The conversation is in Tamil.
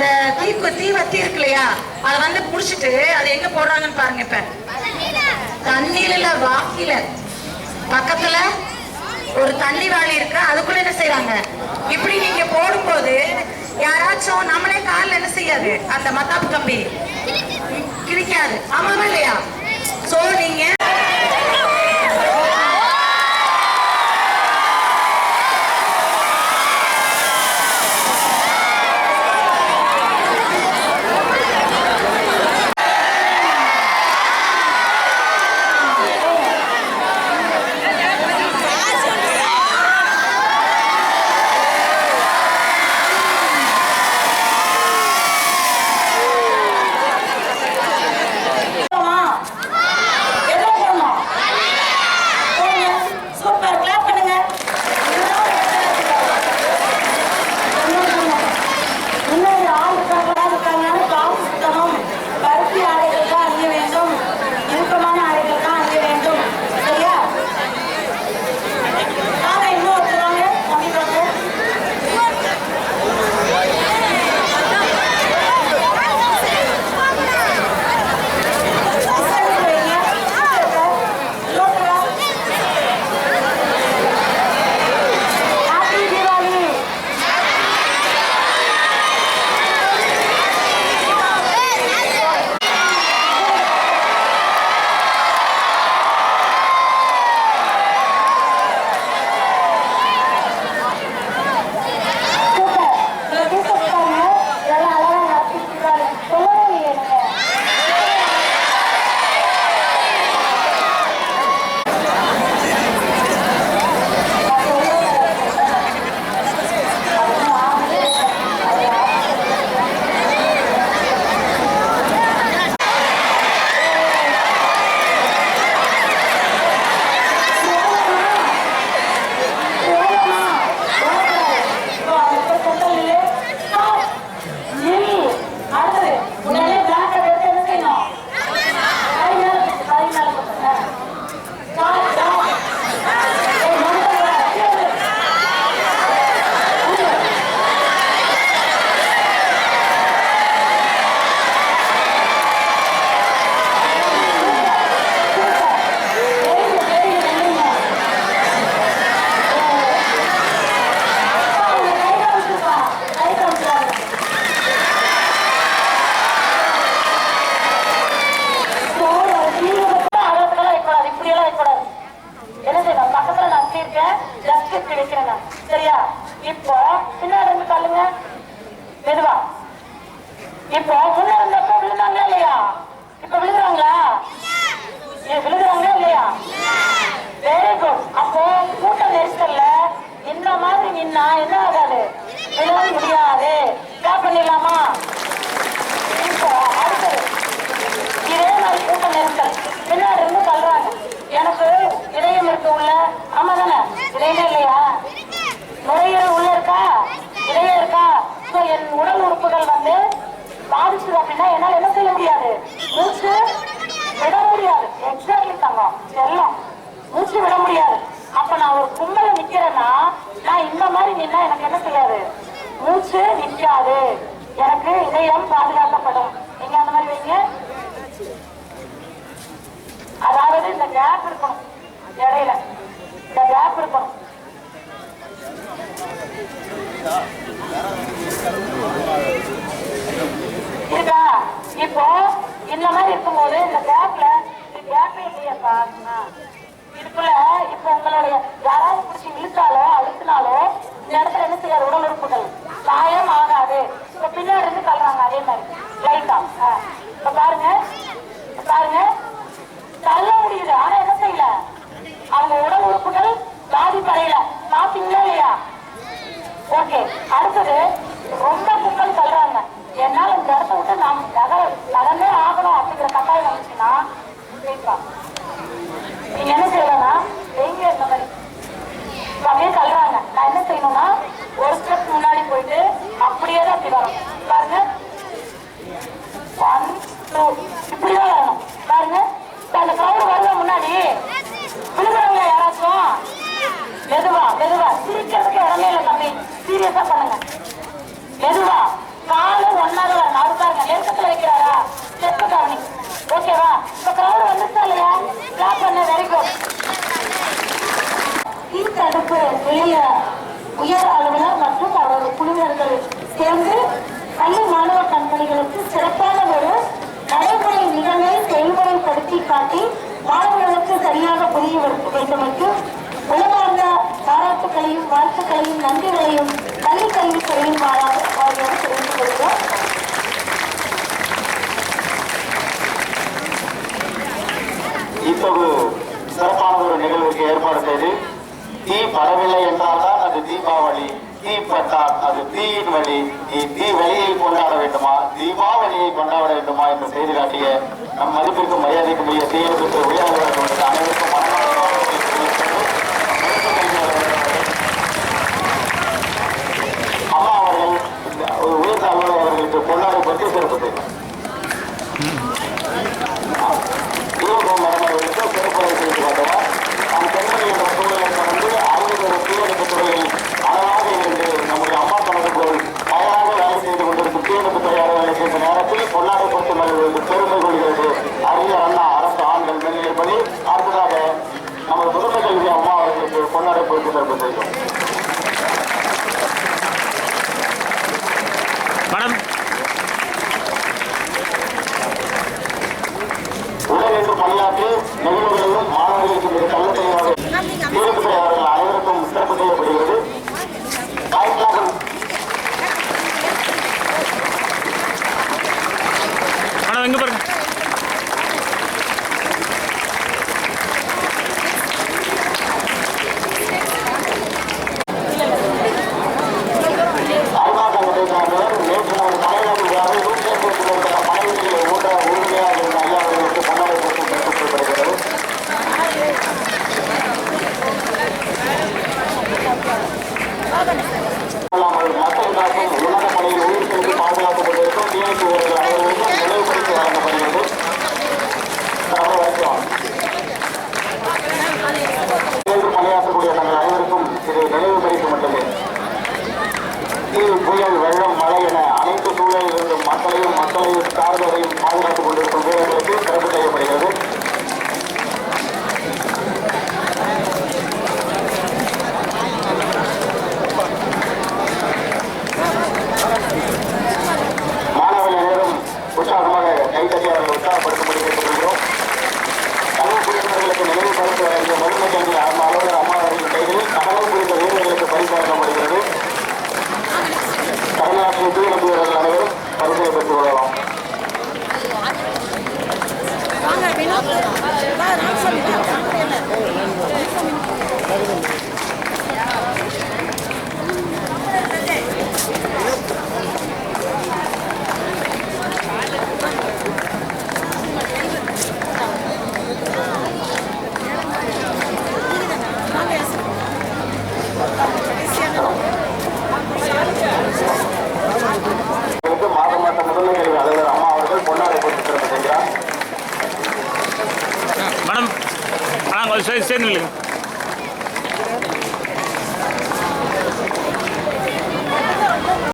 அந்த தீக்கு தீவத்தி இருக்கு இல்லையா அத வந்து புடிச்சிட்டு அதை எங்க போடுறாங்கன்னு பாருங்க இப்ப. தண்ணியில இல்ல வாக்கில. பக்கத்துல ஒரு தண்ணி வாளி இருக்கு அதுக்குள்ள என்ன செய்யறாங்க இப்படி நீங்க போடும்போது யாராச்சும் நம்மளே காலில் என்ன செய்யாது? அந்த மத்தாப்பு கம்பி. கிழிக்காது ஆமாவா இல்லையா? சோ நீங்க இப்போ பின்னாடி இருந்து தள்ளுங்க மெதுவா. இப்போ முன்ன இருந்தப்ப விழுந்தாங்களா இல்லையா? இப்ப விழுகிறாங்களா? ஏ, இல்லையா? வெரி குட் அப்போ கூட்ட நெரிசல்ல இந்த மாதிரி நின்னா என்ன ஆகாது? விழ முடியாது. பண்ணிடலாமா இப்போ அடுத்தது இதே மாதிரி கூட்ட நெரிசல் பின்னாடி இருந்து தள்ளுறாங்க எனக்கு இதயம் இருக்கு உள்ள ஆமா தானே இதயமே இல்லையா நுரையீரல் உள்ள இருக்கா இதயம் இருக்கா So, என் உடல் உறுப்புகள் வந்து பாதிச்சுது அப்படின்னா என்னால என்ன செய்ய முடியாது மூச்சு விட முடியாது எக்ஸாக்ட்லி தங்கம் செல்லம் மூச்சு விட முடியாது அப்ப நான் ஒரு கும்பல நிக்கிறேன்னா நான் இந்த மாதிரி நின்னா எனக்கு என்ன செய்யாது? மூச்சு நிக்காது. எனக்கு இதயம் பாதுகாக்கப்படும். நீங்க அந்த மாதிரி வைங்க. அதாவது இந்த கேப் இருக்கணும். இடையில. இந்த கேப் இருக்கணும். இருக்கா? இப்போ இந்த மாதிரி இருக்கும்போது இந்த கேப்ல இந்த கேப் இல்லையாப்பா. இதுக்குள்ள இப்போ உங்களுடைய யாராவது பிடிச்சி இழுத்தாலோ அழுத்தினாலோ இந்த இடத்துல என்ன செய்யாது? உடல் உறுப்புகள். காயம் ஆகாது. இப்ப பின்னாடி இருந்து தள்ளுறாங்க அதே மாதிரி. லைட்டா இப்ப பாருங்க உயரிய உயர் அலுவலர் மற்றும் அவரது குழுவினர்கள் சேர்ந்து பள்ளி மாணவ கம்பெனிகளுக்கு சிறப்பான ஒரு நடைமுறை நிகழ்வை செயல்முறைப்படுத்தி காட்டி மாணவர்களுக்கு சரியாக புரிய வேண்டும் என்று உலகார்ந்த பாராட்டுகளையும் வாழ்த்துக்களையும் நன்றிகளையும் பள்ளி கல்வித்துறையின் வாரியாக தெரிந்து கொள்கிறோம். இத்தகு சிறப்பான ஒரு நிகழ்வுக்கு ஏற்பாடு செய்து தீ பரவில்லை என்றால்தான் அது தீபாவளி. தீ பட்டால் அது தீயின் வழி. நீ தீ வழியை கொண்டாட வேண்டுமா? தீபாவளியை கொண்டாட வேண்டுமா என்று செய்து காட்டிய நம் மதிப்பிற்கும் மரியாதைக்கும் உரிய தீயணைப்பு உயர்ந்தவர்களுக்கு அனைவருக்கும் அம்மா அவர்கள் உயர்ந்த அலுவலர்களுக்கு పొన్నారెడ్డి పొలిటికల్ ప్రదేశం மக்களையும் மக்களையும் சார்ந்ததையும் பாதுகாத்துக் கொண்டிருக்கும் வீரர்களுக்கு சிறப்பு செய்யப்படுகிறது